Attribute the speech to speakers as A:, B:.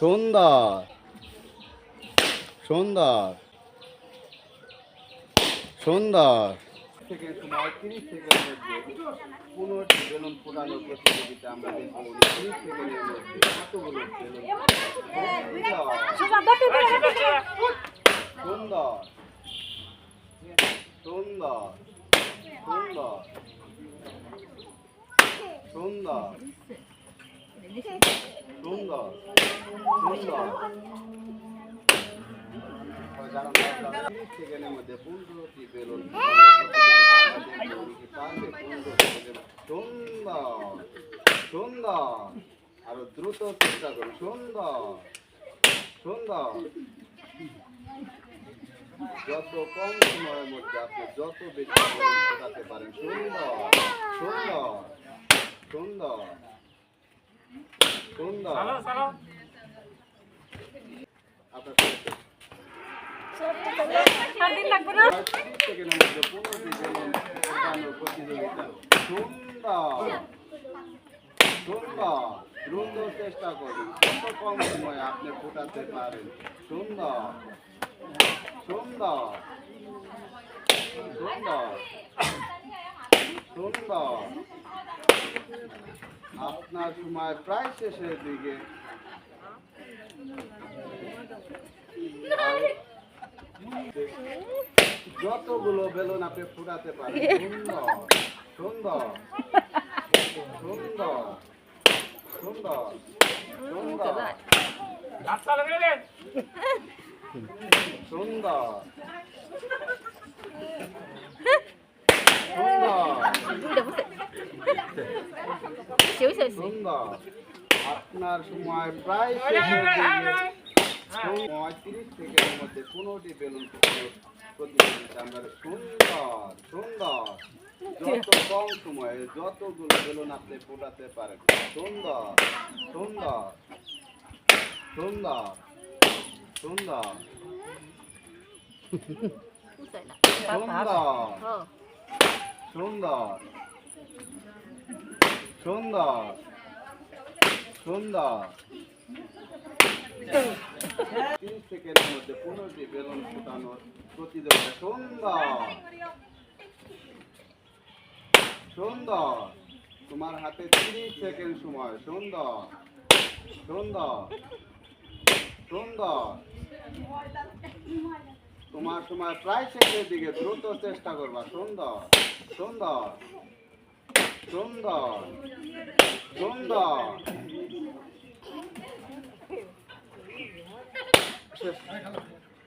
A: সুন্দর। সুন্দর। সুন্দর। থেকে সময় তিরিশ সেকেন্ডের মধ্যে পনেরোটি বেলুন ফোটানোর প্রতিযোগিতা আমরা দেখব তিরিশ সেকেন্ডের মধ্যে কতগুলো বেলুন সুন্দর। সুন্দর। সুন্দর। সুন্দর। সুন্দর সুন্দর। আরও দ্রুত চেষ্টা করুন সুন্দর সুন্দর যত কম সময়ের মধ্যে আপনি যত বেশি বেলুন পারেন সুন্দর সুন্দর সুন্দর সুন্দর চেষ্টা করুন কত কম সময়ে আপনি ফোটাতে পারেন সুন্দর সুন্দর সুন্দর সুন্দর আপনার সময় প্রায় শেষের দিকে। যতগুলো বেলুন আপনি ফুটাতে পারেন সুন্দর সুন্দর সুন্দর সুন্দর সুন্দর সুন্দর। সুন্দর আপনার সময় প্রায় শেষের সময় তিরিশ সেকেন্ডের মধ্যে পনেরোটি বেলুন প্রতিযোগিতা আমরা সুন্দর সুন্দর। যত কম সময়ে যতগুলো বেলুন আপনি ফোটাতে পারেন সুন্দর সুন্দর সুন্দর সুন্দর। সুন্দর সুন্দর। সুন্দর। সুন্দর। তিরিশ সেকেন্ডের মধ্যে পনেরোটি বেলুন ফুটানোর প্রতিযোগিতা। সুন্দর। সুন্দর। তোমার হাতে তিরিশ সেকেন্ড সময়। সুন্দর। সুন্দর। সুন্দর। তোমার সময় প্রায় শেষের দিকে। দ্রুত চেষ্টা করবা। সুন্দর। সুন্দর। সুন্দর সুন্দর শেষ।